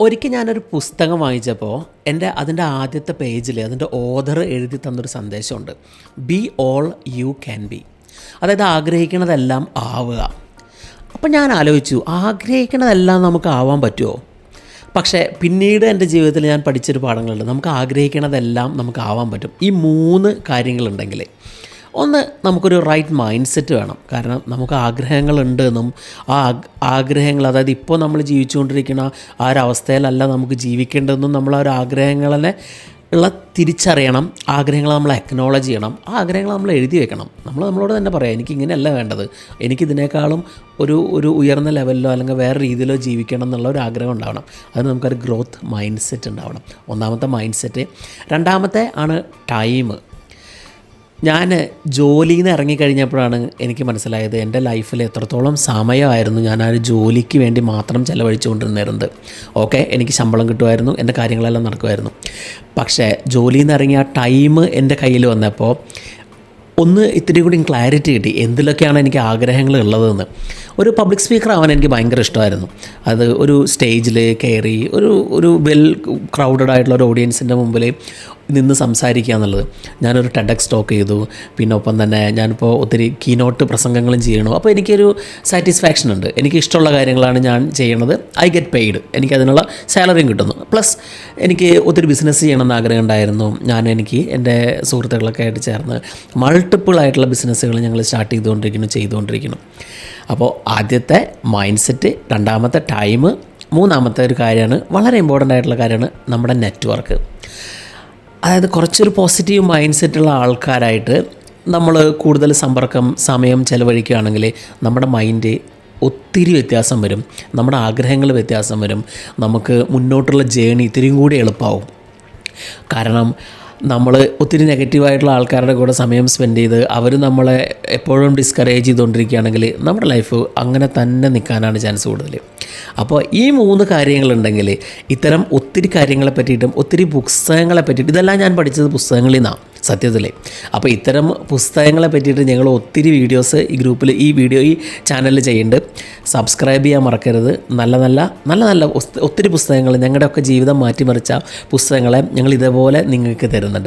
ഒരിക്കൽ ഞാനൊരു പുസ്തകം വായിച്ചപ്പോൾ എന്റെ അതിന്റെ ആദ്യത്തെ പേജിൽ അതിന്റെ ഓഥർ എഴുതി തന്നൊരു സന്ദേശമുണ്ട്. Be all you can be അതായത് ആഗ്രഹിക്കണതെല്ലാം ആവുക. അപ്പം ഞാൻ ആലോചിച്ചു ആഗ്രഹിക്കണതെല്ലാം നമുക്ക് ആവാൻ പറ്റുമോ പക്ഷേ പിന്നീട് എന്റെ ജീവിതത്തിൽ ഞാൻ പഠിച്ചൊരു പാഠങ്ങളുണ്ട്. നമുക്ക് ആഗ്രഹിക്കണതെല്ലാം നമുക്ക് ആവാൻ പറ്റും. ഈ മൂന്ന് കാര്യങ്ങളുണ്ടെങ്കിൽ ഒന്ന് നമുക്കൊരു റൈറ്റ് മൈൻഡ് സെറ്റ് വേണം. കാരണം നമുക്ക് ആഗ്രഹങ്ങളുണ്ട് എന്നും ആ ആഗ്രഹങ്ങൾ അതായത് ഇപ്പോൾ നമ്മൾ ജീവിച്ചുകൊണ്ടിരിക്കുന്ന ആ ഒരു അവസ്ഥയിലല്ല നമുക്ക് ജീവിക്കേണ്ടതെന്നും നമ്മൾ ആ ഒരു ആഗ്രഹങ്ങളെ ഉള്ള തിരിച്ചറിയണം. ആഗ്രഹങ്ങൾ നമ്മൾ അക്നോളജ് ചെയ്യണം. ആ ആഗ്രഹങ്ങൾ നമ്മൾ എഴുതി വെക്കണം. നമ്മൾ നമ്മളോട് തന്നെ പറയാം എനിക്ക് ഇങ്ങനെയല്ല വേണ്ടത്. എനിക്കിതിനേക്കാളും ഒരു ഒരു ഉയർന്ന ലെവലിലോ അല്ലെങ്കിൽ വേറെ രീതിയിലോ ജീവിക്കണം എന്നുള്ള ഒരു ആഗ്രഹം ഉണ്ടാവണം. അതിന് നമുക്കൊരു ഗ്രോത്ത് മൈൻഡ് സെറ്റ് ഉണ്ടാവണം. ഒന്നാമത്തെ മൈൻഡ് സെറ്റ് രണ്ടാമത്തെ ആണ് ടൈം ഞാൻ ജോലിയിൽ നിന്ന് ഇറങ്ങിക്കഴിഞ്ഞപ്പോഴാണ് എനിക്ക് മനസ്സിലായത് എന്റെ ലൈഫിൽ എത്രത്തോളം സമയമായിരുന്നു ഞാൻ ആ ഒരു ജോലിക്ക് വേണ്ടി മാത്രം ചിലവഴിച്ചുകൊണ്ടിരുന്നിരുന്നത്. ഓക്കെ എനിക്ക് ശമ്പളം കിട്ടുമായിരുന്നു എന്റെ കാര്യങ്ങളെല്ലാം നടക്കുമായിരുന്നു. പക്ഷേ ജോലിയിൽ നിന്ന് ഇറങ്ങിയ ആ ടൈം എന്റെ കയ്യിൽ വന്നപ്പോൾ ഒന്ന് ഇത്തിരി കൂടി ക്ലാരിറ്റി കിട്ടി എന്തിലൊക്കെയാണ് എനിക്ക് ആഗ്രഹങ്ങൾ ഉള്ളതെന്ന്. ഒരു പബ്ലിക് സ്പീക്കർ ആവാൻ എനിക്ക് ഭയങ്കര ഇഷ്ടമായിരുന്നു. അത് ഒരു സ്റ്റേജിൽ കയറി ഒരു ഒരു വെൽ ക്രൗഡഡ് ആയിട്ടുള്ള ഒരു ഓഡിയൻസിന്റെ മുമ്പിൽ നിന്ന് സംസാരിക്കുക എന്നുള്ളത്. ഞാനൊരു ടെഡക്സ് ടോക്ക് ചെയ്തു. പിന്നെ ഒപ്പം തന്നെ ഞാനിപ്പോൾ ഒത്തിരി കീനോട്ട് പ്രസംഗങ്ങളും ചെയ്യണു അപ്പോൾ എനിക്കൊരു സാറ്റിസ്ഫാക്ഷൻ ഉണ്ട്. എനിക്ക് ഇഷ്ടമുള്ള കാര്യങ്ങളാണ് ഞാൻ ചെയ്യണത്. ഐ ഗെറ്റ് പെയ്ഡ് എനിക്ക് അതിനുള്ള സാലറിയും കിട്ടുന്നു. പ്ലസ് എനിക്ക് ഒത്തിരി ബിസിനസ് ചെയ്യണമെന്ന് ആഗ്രഹം ഉണ്ടായിരുന്നു. ഞാൻ എനിക്ക് എന്റെ സുഹൃത്തുക്കളൊക്കെ ആയിട്ട് ചേർന്ന് മൾട്ടിപ്പിൾ ആയിട്ടുള്ള ബിസിനസ്സുകൾ ഞങ്ങൾ സ്റ്റാർട്ട് ചെയ്തുകൊണ്ടിരിക്കുന്നു ചെയ്തുകൊണ്ടിരിക്കുന്നു. അപ്പോൾ ആദ്യത്തെ മൈൻഡ് സെറ്റ് രണ്ടാമത്തെ ടൈം മൂന്നാമത്തെ ഒരു കാര്യമാണ് വളരെ ഇമ്പോർട്ടന്റ് ആയിട്ടുള്ള കാര്യമാണ് നമ്മുടെ നെറ്റ്വർക്ക് അതായത് കുറച്ചൊരു പോസിറ്റീവ് മൈൻഡ് സെറ്റുള്ള ആൾക്കാരായിട്ട് നമ്മൾ കൂടുതൽ സമ്പർക്കം സമയം ചെലവഴിക്കുകയാണെങ്കിൽ നമ്മുടെ മൈൻഡ് ഒത്തിരി വ്യത്യാസം വരും. നമ്മുടെ ആഗ്രഹങ്ങൾ വ്യത്യാസം വരും. നമുക്ക് മുന്നോട്ടുള്ള ജേണി ഇത്തിരിയും കൂടി എളുപ്പമാവും കാരണം നമ്മൾ ഒത്തിരി നെഗറ്റീവായിട്ടുള്ള ആൾക്കാരുടെ കൂടെ സമയം സ്പെൻഡ് ചെയ്ത് അവർ നമ്മളെ എപ്പോഴും ഡിസ്കറേജ് ചെയ്തുകൊണ്ടിരിക്കുകയാണെങ്കിൽ നമ്മുടെ ലൈഫ് അങ്ങനെ തന്നെ നിൽക്കാനാണ് ചാൻസ് കൂടുതൽ അപ്പോൾ ഈ മൂന്ന് കാര്യങ്ങളുണ്ടെങ്കിൽ ഇത്തരം ഒത്തിരി കാര്യങ്ങളെ പറ്റിയിട്ടും ഒത്തിരി പുസ്തകങ്ങളെ പറ്റിയിട്ട് ഇതെല്ലാം ഞാൻ പഠിച്ചത് പുസ്തകങ്ങളിൽ നിന്നാണ് സത്യത്തിൽ അപ്പോൾ ഇത്തരം പുസ്തകങ്ങളെ പറ്റിയിട്ട് ഞങ്ങൾ ഒത്തിരി വീഡിയോസ് ഈ ഗ്രൂപ്പിൽ ഈ വീഡിയോ ഈ ചാനലിൽ ചെയ്യുന്നുണ്ട് സബ്സ്ക്രൈബ് ചെയ്യാൻ മറക്കരുത്. നല്ല നല്ല നല്ല നല്ല ഒത്തിരി പുസ്തകങ്ങൾ ഞങ്ങളുടെയൊക്കെ ജീവിതം മാറ്റിമറിച്ച പുസ്തകങ്ങളെ ഞങ്ങൾ ഇതേപോലെ നിങ്ങൾക്ക് തരുന്നുണ്ട്.